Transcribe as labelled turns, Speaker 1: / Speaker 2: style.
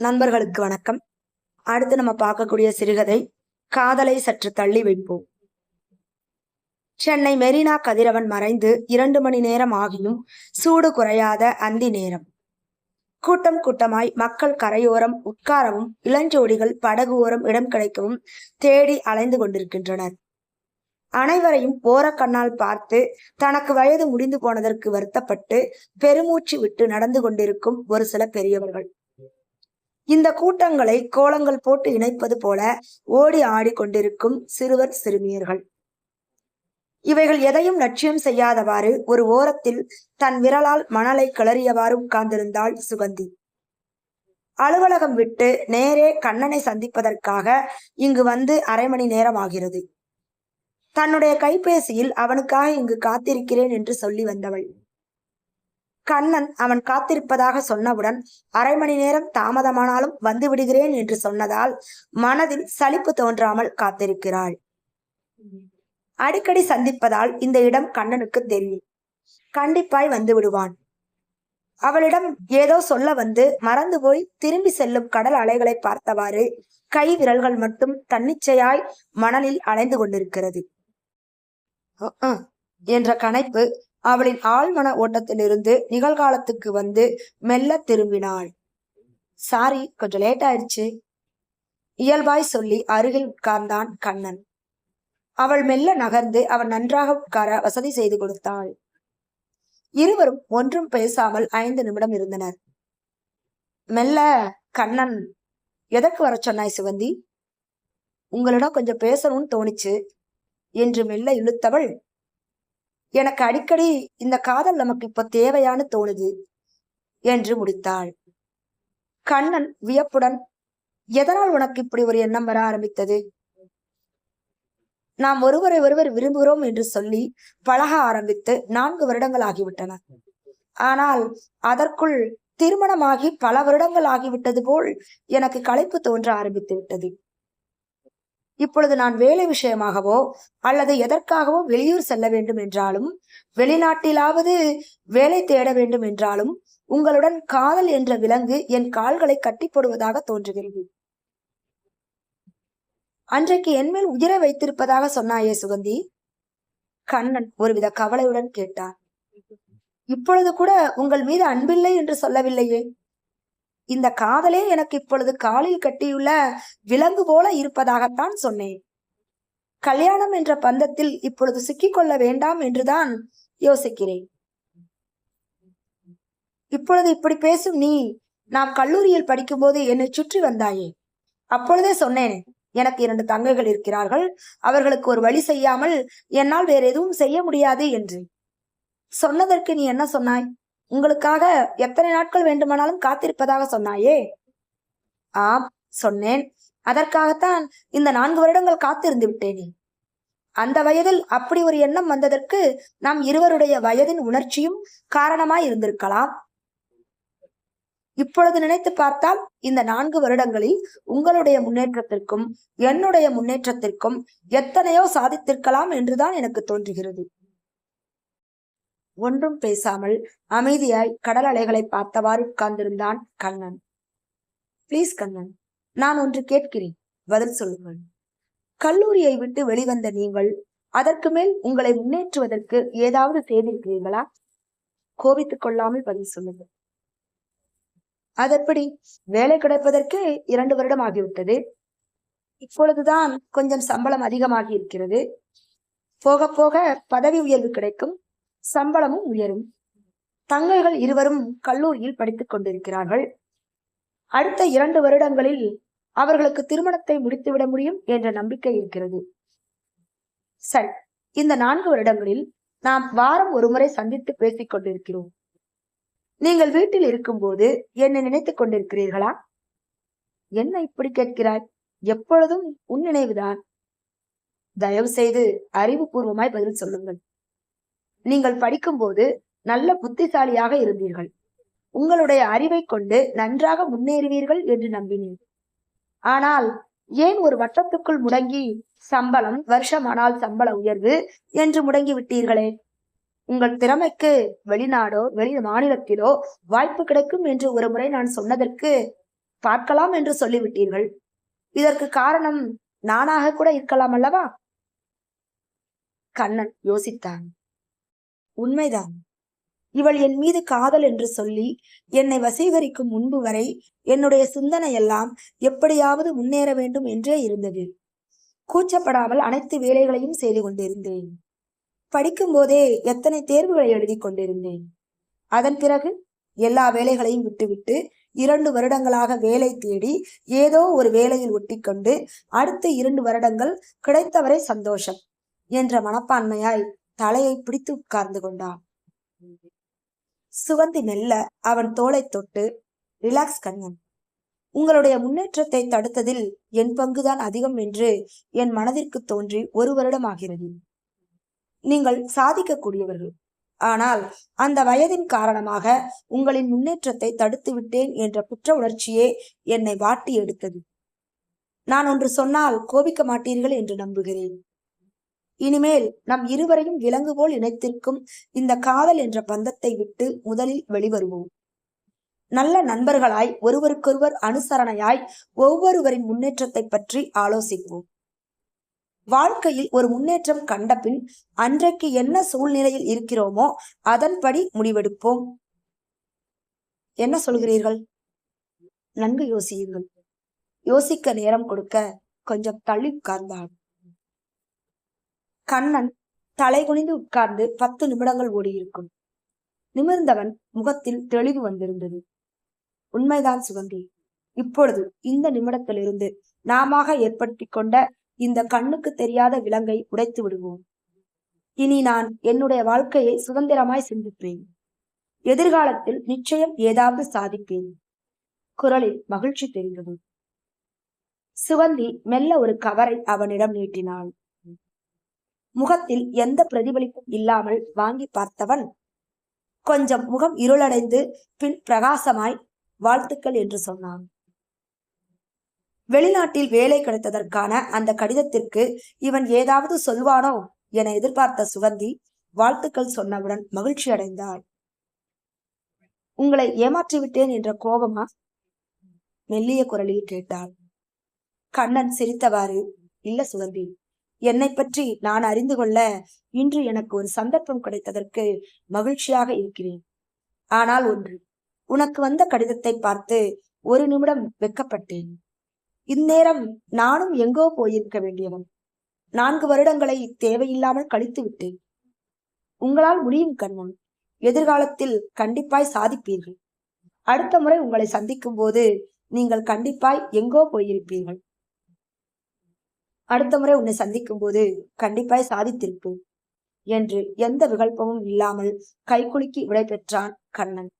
Speaker 1: நண்பர்களுக்கு வணக்கம். அடுத்து நம்ம பார்க்கக்கூடிய சிறுகதை காதலை சற்று தள்ளி வைப்போம். சென்னை மெரினா கதிரவன் மறைந்து இரண்டு மணி நேரம் ஆகியும் சூடு குறையாத அந்தி நேரம். கூட்டம் கூட்டமாய் மக்கள் கரையோரம் உட்காரவும் இளஞ்சோடிகள் படகு ஓரம் இடம் கிடைக்கவும் தேடி அலைந்து கொண்டிருக்கின்றனர். அனைவரையும் ஓரக்கண்ணால் பார்த்து தனக்கு வயது முடிந்து போனதற்கு வருத்தப்பட்டு பெருமூச்சு விட்டு நடந்து கொண்டிருக்கும் ஒரு சில பெரியவர்கள். இந்த கூட்டங்களை கோலங்கள் போட்டு இணைப்பது போல ஓடி ஆடிக்கொண்டிருக்கும் சிறுவர் சிறுமியர்கள். இவைகள் எதையும் லட்சியம் செய்யாதவாறு ஒரு ஓரத்தில் தன் விரலால் மணலை கிளறியவாறு உட்கார்ந்திருந்தாள் சுகந்தி. அலுவலகம் விட்டு நேரே கண்ணனை சந்திப்பதற்காக இங்கு வந்து அரை மணி நேரம் ஆகிறது தன்னுடைய கைபேசியில் அவனுக்காக இங்கு காத்திருக்கிறேன் என்று சொல்லி வந்தவள். கண்ணன் அவன் காத்திருப்பதாக சொன்னவுடன் அரை மணி நேரம் தாமதமானாலும் வந்து விடுகிறேன் என்று சொன்னதால் மனதில் சலிப்பு தோன்றாமல் காத்திருக்கிறாள். அடிக்கடி சந்திப்பதால் இந்த இடம் கண்ணனுக்கு தெரியும். கண்டிப்பாய் வந்து விடுவான் அவளிடம் ஏதோ சொல்ல வந்து மறந்து போய் திரும்பி செல்லும் கடல் அலைகளை பார்த்தவாறு கை விரல்கள் மட்டும் தன்னிச்சையாய் மணலில் அலைந்து கொண்டிருக்கிறது. என்ற கணைப்பு அவளின் ஆழ்மன ஓட்டத்திலிருந்து நிகழ்காலத்துக்கு வந்து மெல்ல திரும்பினாள். சாரி கொஞ்சம் லேட் ஆயிடுச்சு. இயல்பாய் சொல்லி அருகில் உட்கார்ந்தான் கண்ணன். அவள் மெல்ல நகர்ந்து அவன் நன்றாக உட்கார வசதி செய்து கொடுத்தாள். இருவரும் ஒன்றும் பேசாமல் ஐந்து நிமிடம் இருந்தனர். மெல்ல கண்ணன் எதற்கு வர சொன்னாய் சிவந்தி? உங்களிடம் கொஞ்சம் பேசணும்னு தோணிச்சு என்று மெல்ல இழுத்தவள் எனக்கு அடிக்கடி இந்த காதல் நமக்கு இப்ப தேவையான்னு தோணுது என்று முடித்தாள். கண்ணன் வியப்புடன் எதனால் உனக்கு இப்படி ஒரு எண்ணம் வர ஆரம்பித்தது? நாம் ஒருவரை ஒருவர் விரும்புகிறோம் என்று சொல்லி பழக ஆரம்பித்து நான்கு வருடங்கள் ஆகிவிட்டன. ஆனால் அதற்குள் திருமணமாகி பல வருடங்கள் ஆகிவிட்டது போல் எனக்கு களைப்பு தோன்ற ஆரம்பித்து விட்டது. இப்பொழுது நான் வேலை விஷயமாகவோ அல்லது எதற்காகவோ வெளியூர் செல்ல வேண்டும் என்றாலும் வெளிநாட்டிலாவது வேலை தேட வேண்டும் என்றாலும் உங்களுடன் காதல் என்ற விலங்கு என் கால்களை கட்டி போடுவதாக தோன்றுகிறது. அன்றைக்கு என்மேல் உயிரை வைத்திருப்பதாக சொன்னாயே சுகந்தி? கண்ணன் ஒருவித கவலையுடன் கேட்டார் இப்பொழுது கூட உங்கள் மீது அன்பில்லை என்று சொல்லவில்லையே? இந்த காதலே எனக்கு இப்பொழுது காலில் கட்டியுள்ள விலங்கு போல இருப்பதாகத்தான் சொன்னேன். கல்யாணம் என்ற பந்தத்தில் இப்பொழுது சிக்கிக்கொள்ள வேண்டாம் என்றுதான் யோசிக்கிறேன். இப்பொழுது இப்படி பேசும் நீ நாம் கல்லூரியில் படிக்கும்போது என்னை சுற்றி வந்தாயே. அப்பொழுதே சொன்னேன் எனக்கு இரண்டு தங்கைகள் இருக்கிறார்கள் அவர்களுக்கு ஒரு வழி செய்யாமல் என்னால் வேற எதுவும் செய்ய முடியாது என்று. சொன்னதற்கு நீ என்ன சொன்னாய்? உங்களுக்காக எத்தனை நாட்கள் வேண்டுமானாலும் காத்திருப்பதாக சொன்னாயே? ஆம் சொன்னேன். அதற்காகத்தான் இந்த நான்கு வருடங்கள் காத்திருந்து விட்டேனே. அந்த வயதில் அப்படி ஒரு எண்ணம் வந்ததற்கு நாம் இருவருடைய வயதின் உணர்ச்சியும் காரணமாய் இருந்திருக்கலாம். இப்பொழுது நினைத்து பார்த்தால் இந்த நான்கு வருடங்களில் உங்களுடைய முன்னேற்றத்திற்கும் என்னுடைய முன்னேற்றத்திற்கும் எத்தனையோ சாதித்திருக்கலாம் என்றுதான் எனக்கு தோன்றுகிறது. ஒன்றும் பேசாமல் அமைதியாய் கடல் அலைகளை பார்த்தவாறு உட்கார்ந்திருந்தான் கண்ணன். ப்ளீஸ் கண்ணன் நான் ஒன்று கேட்கிறேன். பதில் சொல்லுங்கள். கல்லூரியை விட்டு வெளிவந்த நீங்கள் அதற்கு மேல் உங்களை முன்னேற்றுவதற்கு ஏதாவது செய்திருக்கிறீர்களா கோபித்துக் கொள்ளாமல் பதில் சொல்லுங்கள். அதெப்படி? வேலை கிடைப்பதற்கு இரண்டு வருடம் ஆகிவிட்டது. இப்பொழுதுதான் கொஞ்சம் சம்பளம் அதிகமாகி இருக்கிறது போக போக பதவி உயர்வு கிடைக்கும். சம்பளமும் உயரும். தங்கைகள் இருவரும் கல்லூரியில் படித்துக் கொண்டிருக்கிறார்கள். அடுத்த இரண்டு வருடங்களில் அவர்களுக்கு திருமணத்தை முடித்துவிட முடியும் என்ற நம்பிக்கை இருக்கிறது. சரி இந்த நான்கு வருடங்களில் நாம் வாரம் ஒருமுறை சந்தித்து பேசிக் கொண்டிருக்கிறோம். நீங்கள் வீட்டில் இருக்கும்போது என்னை நினைத்துக் கொண்டிருக்கிறீர்களா? என்ன இப்படி கேட்கிறாய்? எப்பொழுதும் உன் நினைவுதான். தயவு செய்து அறிவுபூர்வமாய் பதில் சொல்லுங்கள். நீங்கள் படிக்கும்போது நல்ல புத்திசாலியாக இருந்தீர்கள். உங்களுடைய அறிவை கொண்டு நன்றாக முன்னேறுவீர்கள் என்று நம்பினேன். ஆனால் ஏன் ஒரு வட்டத்துக்குள் முடங்கி சம்பளம் வருஷமானால் சம்பள உயர்வு என்று முடங்கி விட்டீர்களே? உங்கள் திறமைக்கு வெளிநாடோ வெளி மாநிலத்திலோ வாய்ப்பு கிடைக்கும் என்று ஒரு முறை நான் சொன்னதற்கு பார்க்கலாம் என்று சொல்லிவிட்டீர்கள். இதற்கு காரணம் நானாக கூட இருக்கலாம் அல்லவா? கண்ணன் யோசித்தான். உண்மைதான். இவள் என் மீது காதல் என்று சொல்லி என்னை வசீகரிக்கும் முன்பு வரை என்னுடைய சிந்தனை எல்லாம் எப்படியாவது முன்னேற வேண்டும் என்றே இருந்தது. கூச்சப்படாமல் அனைத்து வேலைகளையும் செய்து கொண்டிருந்தேன். படிக்கும் போதே எத்தனை தேர்வுகளை எழுதி கொண்டிருந்தேன். அதன் பிறகு எல்லா வேலைகளையும் விட்டுவிட்டு இரண்டு வருடங்களாக வேலை தேடி ஏதோ ஒரு வேலையில் ஒட்டிக்கொண்டு அடுத்த இரண்டு வருடங்கள் கிடைத்தவரை சந்தோஷம் என்ற மனப்பான்மையாய் தலையை பிடித்து உட்கார்ந்து கொண்டான் சுவந்தி மெல்ல அவன் தோலை தொட்டு ரிலாக்ஸ் கண்ணன் உங்களுடைய முன்னேற்றத்தை தடுத்ததில் என் பங்குதான் அதிகம் என்று என் மனதிற்கு தோன்றி ஒரு வருடம் ஆகிறது. நீங்கள் சாதிக்கக்கூடியவர்கள். ஆனால் அந்த வயதின் காரணமாக உங்களின் முன்னேற்றத்தை தடுத்து விட்டேன் என்ற குற்ற உணர்ச்சியே என்னை வாட்டி எடுத்தது. நான் ஒன்று சொன்னால் கோபிக்க மாட்டீர்கள் என்று நம்புகிறேன். இனிமேல் நம் இருவரையும் விலங்கு போல் இணைத்திருக்கும் இந்த காதல் என்ற பந்தத்தை விட்டு முதலில் வெளிவருவோம். நல்ல நண்பர்களாய் ஒருவருக்கொருவர் அனுசரணையாய் ஒவ்வொருவரின் முன்னேற்றத்தை பற்றி ஆலோசிப்போம். வாழ்க்கையில் ஒரு முன்னேற்றம் கண்டபின் அன்றைக்கு என்ன சூழ்நிலையில் இருக்கிறோமோ அதன்படி முடிவெடுப்போம். என்ன சொல்கிறீர்கள்? நன்கு யோசியுங்கள். யோசிக்க நேரம் கொடுக்க கொஞ்சம் தள்ளி உட்கார்ந்தாள் கண்ணன் தலை குனிந்து உட்கார்ந்து பத்து நிமிடங்கள் ஓடியிருக்கும். நிமிர்ந்தவன் முகத்தில் தெளிவு வந்திருந்தது. உண்மைதான் சுகந்தி. இப்பொழுது இந்த நிமிடத்திலிருந்து நாம ஏற்படுத்தி கொண்ட இந்த கண்ணுக்கு தெரியாத விலங்கை உடைத்து விடுவோம். இனி நான் என்னுடைய வாழ்க்கையை சுதந்திரமாய் சிந்திப்பேன். எதிர்காலத்தில் நிச்சயம் ஏதாவது சாதிப்பேன். குரலில் மகிழ்ச்சி தெரிந்தது. சுகந்தி மெல்ல ஒரு கவரை அவனிடம் நீட்டினாள். முகத்தில் எந்த பிரதிபலிப்பும் இல்லாமல் வாங்கி பார்த்தவன். கொஞ்சம் முகம் இருளடைந்து பின் பிரகாசமாய் வாழ்த்துக்கள் என்று சொன்னான். வெளிநாட்டில் வேலை கிடைத்ததற்கான அந்த கடிதத்திற்கு இவன் ஏதாவது சொல்வானோ என எதிர்பார்த்த சுகந்தி வாழ்த்துக்கள் சொன்னவுடன் மகிழ்ச்சி அடைந்தாள். உங்களை ஏமாற்றிவிட்டேன் என்ற கோபமா? மெல்லிய குரலில் கேட்டாள். கண்ணன் சிரித்தவாறு இல்ல சுகந்தி என்னை பற்றி நான் அறிந்து கொள்ள இன்று எனக்கு ஒரு சந்தர்ப்பம் கிடைத்ததற்கு மகிழ்ச்சியாக இருக்கிறேன். ஆனால் ஒன்று உனக்கு வந்த கடிதத்தை பார்த்து ஒரு நிமிடம் வெக்கப்பட்டேன் இந்நேரம் நானும் எங்கோ போயிருக்க வேண்டியவன். நான்கு வருடங்களை தேவையில்லாமல் கழித்து விட்டேன். உங்களால் முடியும் கண்மன் எதிர்காலத்தில் கண்டிப்பாய் சாதிப்பீர்கள். அடுத்த முறை உங்களை சந்திக்கும் போது நீங்கள் கண்டிப்பாய் எங்கோ போயிருப்பீர்கள். அடுத்த முறை உன்னை சந்திக்கும் போது கண்டிப்பாய் சாதித்திருப்பேன் என்று எந்த விகல்பமும் இல்லாமல் கைக்குலுக்கி விடை பெற்றான் கண்ணன்.